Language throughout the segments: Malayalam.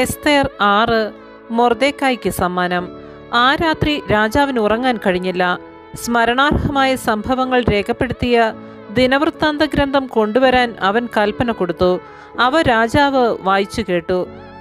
എസ്തേർ ആറ് മൊർദേക്കായ്ക്ക് സമ്മാനം. ആ രാത്രി രാജാവിന് ഉറങ്ങാൻ കഴിഞ്ഞില്ല. സ്മരണാർഹമായ സംഭവങ്ങൾ രേഖപ്പെടുത്തിയ ദിനവൃത്താന്ത ഗ്രന്ഥം കൊണ്ടുവരാൻ അവൻ കൽപ്പന കൊടുത്തു. അവ രാജാവ് വായിച്ചു കേട്ടു.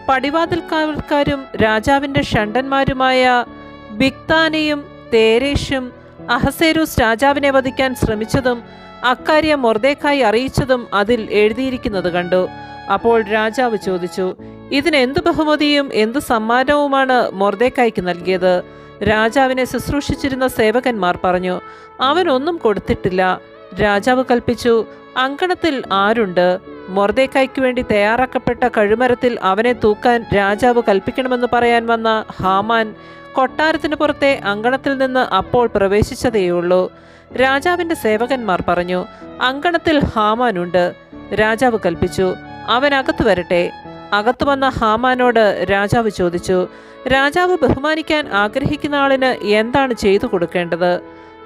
പടിവാതിൽക്കാരും രാജാവിന്റെ ഷണ്ടന്മാരുമായ ബിക്താനയും തേരേഷും അഹസേരൂസ് രാജാവിനെ വധിക്കാൻ ശ്രമിച്ചതും അക്കാര്യം മൊർദേക്കായി അറിയിച്ചതും അതിൽ എഴുതിയിരിക്കുന്നത് കണ്ടു. അപ്പോൾ രാജാവ് ചോദിച്ചു ഇതിന് എന്ത് ബഹുമതിയും എന്ത് സമ്മാനവുമാണ് മൊർദേക്കായ്ക്ക് നൽകിയത്? രാജാവിനെ ശുശ്രൂഷിച്ചിരുന്ന സേവകന്മാർ പറഞ്ഞു അവൻ ഒന്നും കൊടുത്തിട്ടില്ല. രാജാവ് കൽപ്പിച്ചു അങ്കണത്തിൽ ആരുണ്ട്? മൊർദേക്കായ്ക്ക് വേണ്ടി തയ്യാറാക്കപ്പെട്ട കഴുമരത്തിൽ അവനെ തൂക്കാൻ രാജാവ് കൽപ്പിക്കണമെന്ന് പറയാൻ വന്ന ഹാമാൻ കൊട്ടാരത്തിന് പുറത്തെ അങ്കണത്തിൽ നിന്ന് അപ്പോൾ പ്രവേശിച്ചതേയുള്ളൂ. രാജാവിന്റെ സേവകന്മാർ പറഞ്ഞു അങ്കണത്തിൽ ഹാമാനുണ്ട്. രാജാവ് കൽപ്പിച്ചു അവൻ അകത്തു വരട്ടെ. അകത്തു വന്ന ഹാമാനോട് രാജാവ് ചോദിച്ചു രാജാവ് ബഹുമാനിക്കാൻ ആഗ്രഹിക്കുന്ന ആളിന് എന്താണ് ചെയ്തു കൊടുക്കേണ്ടത്?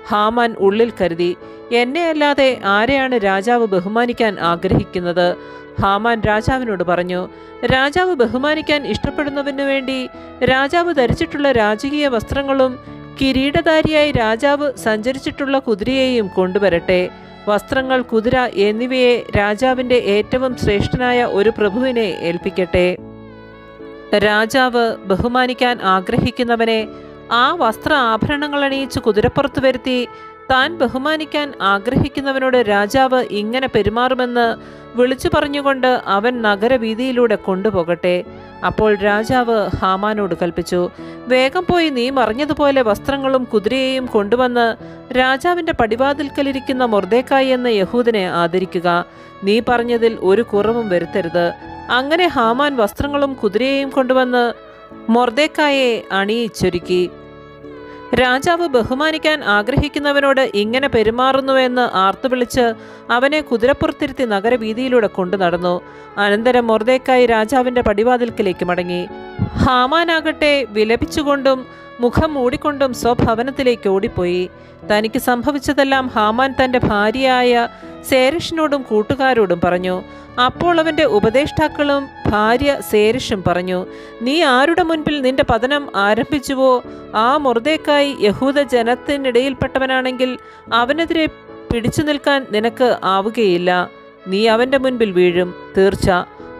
ഹാമാൻ ഉള്ളിൽ കരുതി എന്നെ അല്ലാതെ ആരെയാണ് രാജാവ് ബഹുമാനിക്കാൻ ആഗ്രഹിക്കുന്നത്? ഹാമാൻ രാജാവിനോട് പറഞ്ഞു രാജാവ് ബഹുമാനിക്കാൻ ഇഷ്ടപ്പെടുന്നതിനു വേണ്ടി രാജാവ് ധരിച്ചിട്ടുള്ള രാജകീയ വസ്ത്രങ്ങളും കിരീടധാരിയായി രാജാവ് സഞ്ചരിച്ചിട്ടുള്ള കുതിരയെയും കൊണ്ടുവരട്ടെ. വസ്ത്രങ്ങൾ കുതിര എന്നിവയെ രാജാവിന്റെ ഏറ്റവും ശ്രേഷ്ഠനായ ഒരു പ്രഭുവിനെ ഏൽപ്പിക്കട്ടെ. രാജാവ് ബഹുമാനിക്കാൻ ആഗ്രഹിക്കുന്നവനെ ആ വസ്ത്ര ആഭരണങ്ങൾ അണിയിച്ച് കുതിരപ്പുറത്ത് വരുത്തി താൻ ബഹുമാനിക്കാൻ ആഗ്രഹിക്കുന്നവനോട് രാജാവ് ഇങ്ങനെ പെരുമാറുമെന്ന് വിളിച്ചു പറഞ്ഞുകൊണ്ട് അവൻ നഗരവീതിയിലൂടെ കൊണ്ടുപോകട്ടെ. അപ്പോൾ രാജാവ് ഹാമാനോട് കൽപ്പിച്ചു വേഗം പോയി നീ മറിഞ്ഞതുപോലെ വസ്ത്രങ്ങളും കുതിരയെയും കൊണ്ടുവന്ന് രാജാവിന്റെ പടിവാതിൽക്കലിരിക്കുന്ന മൊർദേക്കായി എന്ന യഹൂദനെ ആദരിക്കുക. നീ പറഞ്ഞതിൽ ഒരു കുറവും വരുത്തരുത്. അങ്ങനെ ഹാമാൻ വസ്ത്രങ്ങളും കുതിരയെയും കൊണ്ടുവന്ന് മൊർദേക്കായെ അണിയിച്ചൊരുക്കി. രാജാവ് ബഹുമാനിക്കാൻ ആഗ്രഹിക്കുന്നവനോട് ഇങ്ങനെ പെരുമാറുന്നുവെന്ന് ആർത്തുവിളിച്ച് അവനെ കുതിരപ്പുറത്തിരുത്തി നഗരവീതിയിലൂടെ കൊണ്ടു നടന്നു. അനന്തരം മൊർദേക്കായി രാജാവിന്റെ പടിവാതിൽക്കിലേക്ക് മടങ്ങി. ഹാമാനാകട്ടെ വിലപിച്ചുകൊണ്ടും മുഖം മൂടിക്കൊണ്ടും സ്വഭവനത്തിലേക്ക് ഓടിപ്പോയി. തനിക്ക് സംഭവിച്ചതെല്ലാം ഹാമാൻ തന്റെ ഭാര്യയായ സേരഷിനോടും കൂട്ടുകാരോടും പറഞ്ഞു അപ്പോൾ അവന്റെ ഉപദേഷ്ടാക്കളും ഭാര്യ സേരഷും പറഞ്ഞു നീ ആരുടെ മുൻപിൽ നിന്റെ പതനം ആരംഭിച്ചുവോ? ആ മുറുതേക്കായി യഹൂദ ജനത്തിനിടയിൽപ്പെട്ടവനാണെങ്കിൽ അവനെതിരെ പിടിച്ചു നിൽക്കാൻ നിനക്ക് ആവുകയില്ല. നീ അവന്റെ മുൻപിൽ വീഴും. തീർച്ച.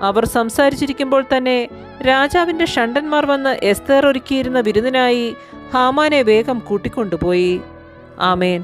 അവർ സംസാരിച്ചിരിക്കുമ്പോൾ തന്നെ രാജാവിന്റെ ഷണ്ടന്മാർ വന്ന് എസ്തേർ ഒരുക്കിയിരുന്ന വിരുന്നിനായി ഹാമാനെ വേഗം കൂട്ടിക്കൊണ്ടുപോയി. ആമേൻ.